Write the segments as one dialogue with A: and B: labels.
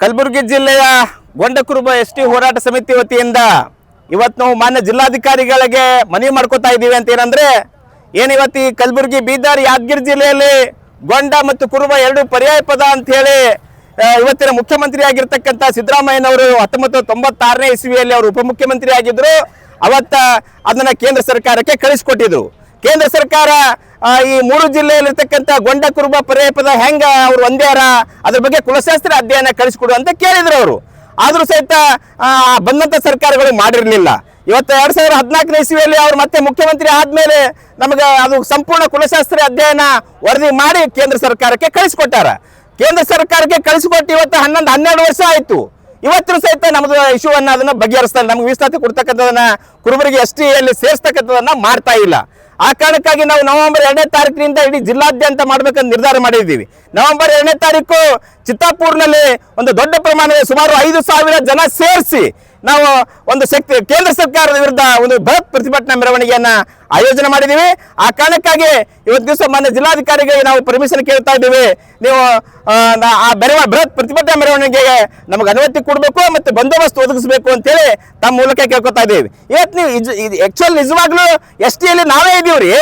A: ಕಲಬುರಗಿ ಜಿಲ್ಲೆಯ ಗೊಂಡಕುರುಬ S T ಹೋರಾಟ ಸಮಿತಿ ವತಿಯಿಂದ ಇವತ್ತು ನಾವು ಮಾನ್ಯ ಜಿಲ್ಲಾಧಿಕಾರಿಗಳಿಗೆ ಮನವಿ ಮಾಡ್ಕೋತಾ ಇದ್ದೀವಿ ಅಂತ ಏನಂದ್ರೆ, ಏನು ಇವತ್ತು ಈ ಕಲಬುರಗಿ ಬೀದರ್ ಯಾದಗಿರಿ ಜಿಲ್ಲೆಯಲ್ಲಿ ಗೊಂಡ ಮತ್ತು ಕುರುಬ ಎರಡು ಪರ್ಯಾಯ ಪದ ಅಂತ ಹೇಳಿ ಇವತ್ತಿನ ಮುಖ್ಯಮಂತ್ರಿ ಆಗಿರ್ತಕ್ಕಂಥ ಸಿದ್ದರಾಮಯ್ಯನವರು ಹತ್ತೊಂಬತ್ತು ತೊಂಬತ್ತಾರನೇ ಇಸ್ವಿಯಲ್ಲಿ ಅವರು ಉಪಮುಖ್ಯಮಂತ್ರಿ ಆಗಿದ್ರು. ಅವತ್ತ ಅದನ್ನ ಕೇಂದ್ರ ಸರ್ಕಾರಕ್ಕೆ ಕಳಿಸ್ಕೊಟ್ಟಿದ್ರು. ಕೇಂದ್ರ ಸರ್ಕಾರ ಈ ಮೂರು ಜಿಲ್ಲೆಯಲ್ಲಿರ್ತಕ್ಕಂಥ ಗೊಂಡ ಕುರುಬ ಪದ ಹೆಂಗ ಅವ್ರು ಒಂದೇರ ಅದ್ರ ಬಗ್ಗೆ ಕುಲಶಾಸ್ತ್ರ ಅಧ್ಯಯನ ಕಳಿಸ್ಕೊಡು ಅಂತ ಕೇಳಿದ್ರು ಅವರು. ಆದರೂ ಸಹಿತ ಬಂದಂಥ ಸರ್ಕಾರಗಳು ಮಾಡಿರಲಿಲ್ಲ. ಇವತ್ತು ಎರಡು ಸಾವಿರದ ಹದಿನಾಲ್ಕನೇ ಇಸ್ವಿಯಲ್ಲಿ ಅವ್ರು ಮತ್ತೆ ಮುಖ್ಯಮಂತ್ರಿ ಆದಮೇಲೆ ನಮಗೆ ಅದು ಸಂಪೂರ್ಣ ಕುಲಶಾಸ್ತ್ರ ಅಧ್ಯಯನ ವರದಿ ಮಾಡಿ ಕೇಂದ್ರ ಸರ್ಕಾರಕ್ಕೆ ಕಳಿಸ್ಕೊಟ್ಟಾರ. ಕೇಂದ್ರ ಸರ್ಕಾರಕ್ಕೆ ಕಳಿಸ್ಕೊಟ್ಟು ಇವತ್ತು ಹನ್ನೊಂದು, ಹನ್ನೆರಡು ವರ್ಷ ಆಯ್ತು. ಇವತ್ತು ಸಹಿತ ನಮ್ದು ಇಶ್ಯೂ ಅನ್ನ ಅದನ್ನ ಬಗೆಹರಿಸ್ತಾರೆ. ನಮ್ಗೆ ಮೀಸಲಾತಿ ಕೊಡ್ತಕ್ಕಂಥದನ್ನ ಕುರುಬರಿಗೆ ಎಸ್ ಟಿಯಲ್ಲಿ ಸೇರಿಸ್ತಕ್ಕಂಥದನ್ನ ಮಾಡ್ತಾ ಇಲ್ಲ. ಆ ಕಾರಣಕ್ಕಾಗಿ ನಾವು ನವೆಂಬರ್ ಎರಡನೇ ತಾರೀಕಿನಿಂದ ಇಡೀ ಜಿಲ್ಲಾದ್ಯಂತ ಮಾಡಬೇಕಂತ ನಿರ್ಧಾರ ಮಾಡಿದ್ದೀವಿ. ನವೆಂಬರ್ ಎರಡನೇ ತಾರೀಕು ಚಿತ್ತಾಪುರ್ನಲ್ಲಿ ಒಂದು ದೊಡ್ಡ ಪ್ರಮಾಣದಲ್ಲಿ ಸುಮಾರು ಐದು ಸಾವಿರ ಜನ ಸೇರಿಸಿ ನಾವು ಒಂದು ಶಕ್ತಿ ಕೇಂದ್ರ ಸರ್ಕಾರದ ವಿರುದ್ಧ ಒಂದು ಬೃಹತ್ ಪ್ರತಿಭಟನಾ ಮೆರವಣಿಗೆಯನ್ನ ಆಯೋಜನೆ ಮಾಡಿದ್ದೀವಿ. ಆ ಕಾರಣಕ್ಕಾಗಿ ಇವತ್ತು ದಿವಸ ಮಾನ್ಯ ಜಿಲ್ಲಾಧಿಕಾರಿಗೆ ನಾವು ಪರ್ಮಿಷನ್ ಕೇಳ್ತಾ ಇದ್ದೀವಿ. ನೀವು ಆ, ಬೆರವ ಬೃಹತ್ ಪ್ರತಿಭಟನಾ ಮೆರವಣಿಗೆಗೆ ನಮಗೆ ಅನುಮತಿ ಕೊಡಬೇಕು ಮತ್ತು ಬಂದೋಬಸ್ತ್ ಒದಗಿಸಬೇಕು ಅಂತೇಳಿ ತಮ್ಮ ಮೂಲಕ ಕೇಳ್ಕೊತಾ ಇದ್ದೀವಿ. ಇವತ್ತು ನೀವು ಆಕ್ಚುಲ್ ನಿಜವಾಗ್ಲೂ ಎಸ್ ಟಿಯಲ್ಲಿ ನಾವೇ ಇದೀವ್ರಿ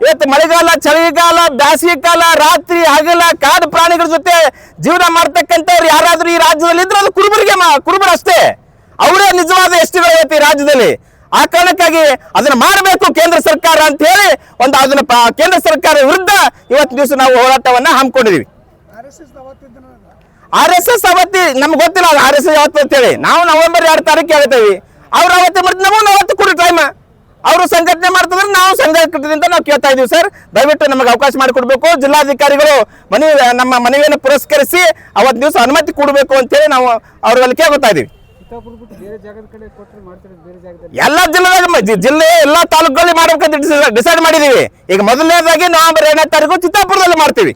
A: ಇವತ್ತು ಮಳೆಗಾಲ ಚಳಿಗಾಲ ಬ್ಯಾಸಿಗೆ ಕಾಲ ರಾತ್ರಿ ಹಗಲ ಕಾಡು ಪ್ರಾಣಿಗಳ ಜೊತೆ ಜೀವನ ಮಾಡ್ತಕ್ಕಂಥವ್ರು ಯಾರಾದ್ರೂ ಈ ರಾಜ್ಯದಲ್ಲಿ ಇದ್ರೆ ಅದು ಕುರುಬರಿಗೆ ಕುರುಬರು ಅಷ್ಟೇ ಅವರೇ ನಿಜವಾದ ಎಸ್ ಇವತ್ತು ಈ ರಾಜ್ಯದಲ್ಲಿ. ಆ ಕಾರಣಕ್ಕಾಗಿ ಅದನ್ನ ಮಾಡಬೇಕು ಕೇಂದ್ರ ಸರ್ಕಾರ ಅಂತ ಹೇಳಿ ಒಂದು ಅದನ್ನ ಕೇಂದ್ರ ಸರ್ಕಾರ ವಿರುದ್ಧ ಇವತ್ತು ದಿವಸ ನಾವು ಹೋರಾಟವನ್ನ ಹಮ್ಮಿಕೊಂಡಿದೀವಿ.
B: ಆರ್ ಎಸ್ ಎಸ್
A: ಅವತ್ತಿ ನಮ್ಗೆ ಗೊತ್ತಿಲ್ಲ ಆರ್ ಎಸ್ ಎಸ್ ಯಾವತ್ತು ಅಂತೇಳಿ ನಾವು ನವೆಂಬರ್ ಎರಡು ತಾರೀಕು ಹೇಳ್ತೇವೆ. ಅವ್ರು ಅವತ್ತೆ ಮಾಡ್ತೀವಿ ನಮಗೂ ಅವತ್ತು ಕೊಡಿ ಟೈಮ್ ಅವರು ಸಂಘಟನೆ ಮಾಡ್ತಿದ್ರೆ ನಾವು ಸಂಘಟನೆಯಿಂದ ನಾವು ಕೇಳ್ತಾ ಇದೀವಿ ಸರ್. ದಯವಿಟ್ಟು ನಮಗೆ ಅವಕಾಶ ಮಾಡಿಕೊಡ್ಬೇಕು. ಜಿಲ್ಲಾಧಿಕಾರಿಗಳು ಮನವಿ ನಮ್ಮ ಮನವಿಯನ್ನು ಪುರಸ್ಕರಿಸಿ ಅವತ್ತು ದಿವಸ ಅನುಮತಿ ಕೊಡಬೇಕು ಅಂತೇಳಿ ನಾವು ಅವ್ರಲ್ಲಿ ಕೇಳ್ಕೊತಾ ಇದೀವಿ ಎಲ್ಲ ಜಿಲ್ಲೆದಾಗ ಜಿಲ್ಲೆ ಎಲ್ಲ ತಾಲೂಕುಗಳಲ್ಲಿ ಮಾಡ್ಬೇಕಂತ ಡಿಸೈಡ್ ಮಾಡಿದೀವಿ. ಈಗ ಮೊದಲನೇದಾಗಿ ನವೆಂಬರ್ ಎರಡನೇ ತಾರೀಕು ಚಿತ್ತಾಪುರದಲ್ಲಿ ಮಾಡ್ತೀವಿ.